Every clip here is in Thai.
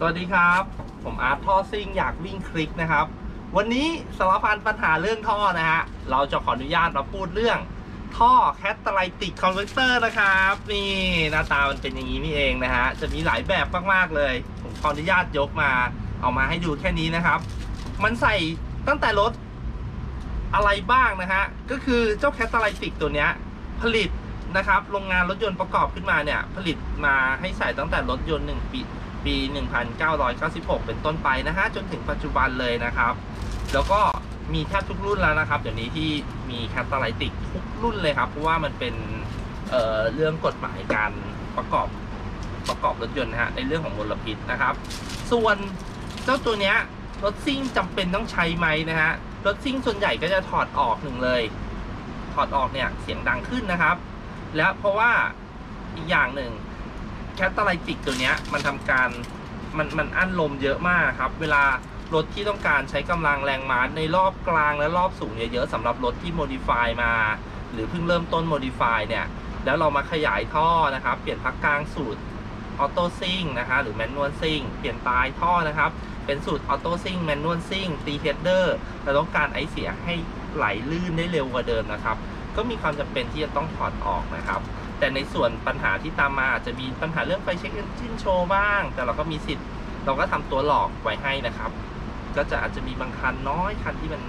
สวัสดีครับ ผมอาร์ตท่อซิ่งอยากวิ่งคลิกนะครับ วันนี้สารพันปัญหาเรื่องท่อนะฮะ เราจะขออนุญาตมาพูดเรื่อง ท่อแคตตาไลติกคอนเวอร์เตอร์นะครับ นี่หน้าตามันเป็นอย่างนี้นี่เองนะฮะ จะมีหลายแบบมากๆเลย ผมขออนุญาตยกมา เอามาให้ดูแค่นี้นะครับ มันใส่ตั้งแต่รถอะไรบ้างนะฮะ ก็คือเจ้าแคตตาไลติกตัวเนี้ยผลิตนะครับโรงงานรถยนต์ประกอบขึ้นมาเนี่ย ผลิตมาให้ใส่ตั้งแต่รถยนต์1ปี ปี 1996 เป็นต้นไปนะฮะ จนถึงปัจจุบันเลยนะครับ แล้วก็มีแทบทุกรุ่นแล้วนะครับ เดี๋ยวนี้ที่มีแคตตาไลติกทุกรุ่นเลยครับ เพราะว่ามันเป็นเเรื่องกฎหมายการประกอบประกอบรถยนต์นะฮะในเรื่องของมลพิษนะครับ ส่วนเจ้าตัวเนี้ยรถซิ่งจำเป็นต้องใช้ไหมนะฮะ รถซิ่งส่วนใหญ่ก็จะถอดออกหนึ่งเลย ถอดออกเนี่ยเสียงดังขึ้นนะครับ และเพราะว่าอีกอย่างหนึ่ง แคตตาไลติกตัวเนี้ยมันทำการมันมันอั้นลมเยอะมากครับ เวลารถที่ต้องการใช้กำลังแรงม้าในรอบกลางและรอบสูงเยอะๆสำหรับรถที่โมดิฟายมา หรือเพิ่งเริ่มต้นโมดิฟายเนี่ย แล้วเรามาขยายท่อนะครับ เปลี่ยนพักกลางสูตรออโต้ซิงนะคะหรือแมนนวลซิงเปลี่ยนปลายท่อนะครับ เป็นสูตรออโต้ซิงแมนนวลซิงตีเฮดเดอร์เราต้องการไอเสียให้ไหลลื่นได้เร็วกว่าเดิมนะครับ ก็มีความจำเป็นที่จะต้องถอดออกนะครับ แต่ในส่วนปัญหาที่ตามมาอาจจะมีปัญหาเรื่องไฟเช็คเอนจินโชว์บ้าง แต่เราก็มีสิทธิ์เราก็ทำตัวหลอกไว้ให้นะครับ ก็จะอาจจะมีบางคันน้อยคันที่มัน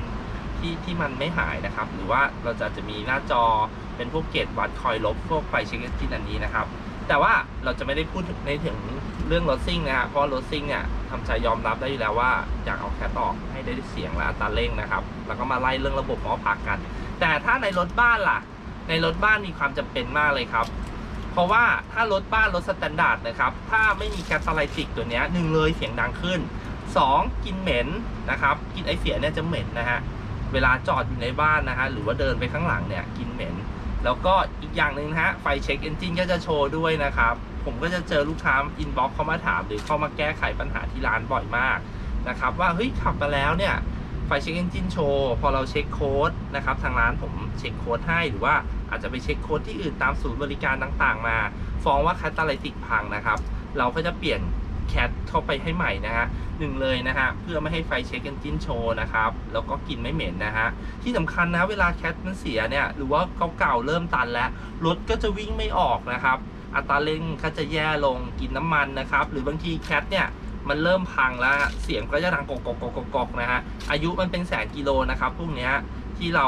ที่ที่มันไม่หายนะครับ หรือว่าเราจะจะมีหน้าจอเป็นพวกเกจวัดคอยลบพวกไฟเช็คเอนจินอันนี้นะครับ แต่ว่าเราจะไม่ได้พูดในถึงเรื่องรถซิ่งนะฮะเพราะรถซิ่งเนี่ยทำใจยอมรับได้อยู่แล้วว่าอยากเอาแคตออกให้ได้เสียงและอัตราเร่งนะครับ แล้วก็มาไล่เรื่องระบบหมอพักกัน แต่ถ้าในรถบ้านล่ะ ในรถบ้านมีความจำเป็นมากเลยครับ เพราะว่าถ้ารถบ้านรถสแตนดาร์ดนะครับ ถ้าไม่มีแคตตาไลติกตัวนี้หนึ่งเลยเสียงดังขึ้น 2 กินเหม็นนะครับกินไอเสียเนี่ยจะเหม็นนะฮะเวลาจอดอยู่ในบ้านนะฮะหรือว่าเดินไปข้างหลังเนี่ยกินเหม็น แล้วก็อีกอย่างหนึ่งนะฮะไฟเช็คเอนจินก็จะโชว์ด้วยนะครับ ผมก็จะเจอลูกค้าอินบ็อกเข้ามาถาม หรือเข้ามาแก้ไขปัญหาที่ร้านบ่อยมากนะครับว่าเฮ้ยขับมาแล้วเนี่ยไฟเช็คเอนจินโชว์พอเราเช็คโค้ดนะครับทางร้านผมเช็คโค้ดให้หรือว่า อาจจะไปเช็คโค้ดที่อื่นตามศูนย์บริการต่างๆ มา ฟ้องว่าแคตตาไลติกพังนะครับ เราก็จะเปลี่ยนแคทเข้าไปให้ใหม่นะฮะหนึ่งเลยนะฮะเพื่อไม่ให้ไฟเช็คเอนจินโชว์นะครับแล้วก็กินไม่เหม็นนะฮะที่สำคัญนะเวลาแคทมันเสียเนี่ยหรือว่าเก่าๆเริ่มตันแล้วรถก็จะวิ่งไม่ออกนะครับอัตราเร่งก็จะแย่ลงกินน้ำมันนะครับหรือบางทีแคทเนี่ยมันเริ่มพังแล้วเสียงก็จะดังกกกกกกกนะฮะอายุมันเป็นแสนกิโลนะครับพวกเนี้ยที่เรา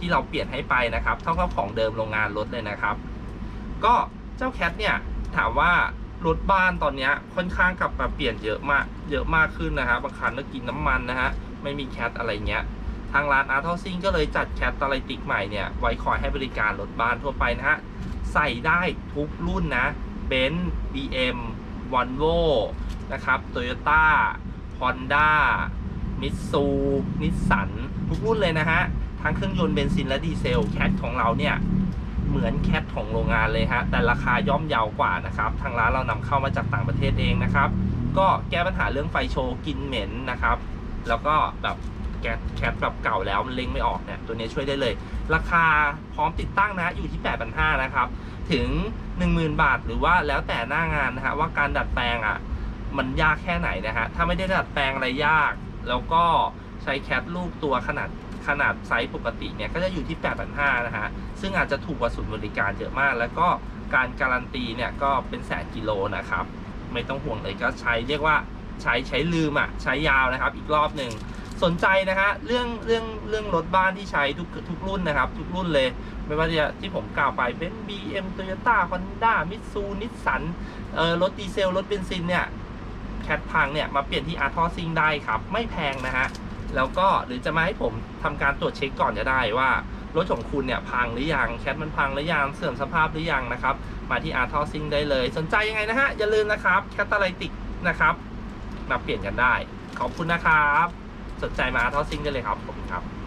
ที่เราเปลี่ยนให้ไปนะครับ เท่ากับของเดิมโรงงานรถเลยนะครับ ก็เจ้าแคทเนี่ยถามว่ารถบ้านตอนนี้ค่อนข้างกลับมาเปลี่ยนเยอะมากเยอะมากขึ้นนะฮะบางคันก็กินน้ำมันนะฮะไม่มีแคทอะไรเงี้ยทางร้านอาร์ทอซิงก็เลยจัดแคทตาไลติกใหม่เนี่ยไว้คอยให้บริการรถบ้านทั่วไปนะฮะใส่ได้ทุกรุ่นนะเบนซ์บีเอ็มวอลโวนะครับโตโยต้าฮอนด้ามิตซูนิสสันทุกรุ่นเลยนะฮะ ทั้งเครื่องยนต์เบนซินและดีเซลแคทของเราเนี่ยเหมือนแคทของโรงงานเลยฮะ แต่ราคาย่อมเยาวกว่านะครับ ทางร้านเรานำเข้ามาจากต่างประเทศเองนะครับ ก็แก้ปัญหาเรื่องไฟโชว์กินเหม็นนะครับ แล้วก็แบบแคทแบบเก่าแล้วมันเล็งไม่ออกเนี่ย ตัวนี้ช่วยได้เลย ราคาพร้อมติดตั้งนะอยู่ที่8,500นะครับ ถึง 10,000 บาท หรือว่าแล้วแต่หน้างานนะฮะว่าการดัดแปลงอะมันยากแค่ไหนนะฮะ ถ้าไม่ได้ดัดแปลงอะไรยาก แล้วก็ใช้แคทลูกตัวขนาด ขนาดไซส์ปกติเนี่ยก็จะอยู่ที่ 8,500 นะฮะ ซึ่งอาจจะถูกกว่าศูนย์บริการเยอะมาก แล้วก็การการันตีเนี่ยก็เป็นแสนกิโลนะครับ ไม่ต้องห่วงเลยก็ใช้เรียกว่าใช้ใช้ลืมอะใช้ยาวนะครับอีกรอบหนึ่งสนใจนะฮะเรื่องเรื่องเรื่องรถบ้านที่ใช้ทุกทุกรุ่นนะครับ ทุกรุ่นเลย ไม่ว่าจะที่ผมกล่าวไปเป็น BM Toyota Honda Mitsu Nissan เอ่อรถดีเซล รถเบนซินเนี่ยแคทพังเนี่ย มาเปลี่ยนที่อาร์ทอซิงได้ครับ ไม่แพงนะฮะ แล้วก็หรือจะมาให้ผมทำการตรวจเช็คก่อนจะได้ว่ารถของคุณเนี่ยพังหรือยังแคทมันพังหรือยังเสื่อมสภาพหรือยังนะครับ มาที่อาร์ทอซิงได้เลย สนใจยังไงนะฮะ อย่าลืมนะครับแคตตาไลติกนะครับมาเปลี่ยนกันได้ ขอบคุณนะครับ สนใจมาอาร์ทอซิงได้เลยครับขอบคุณครับ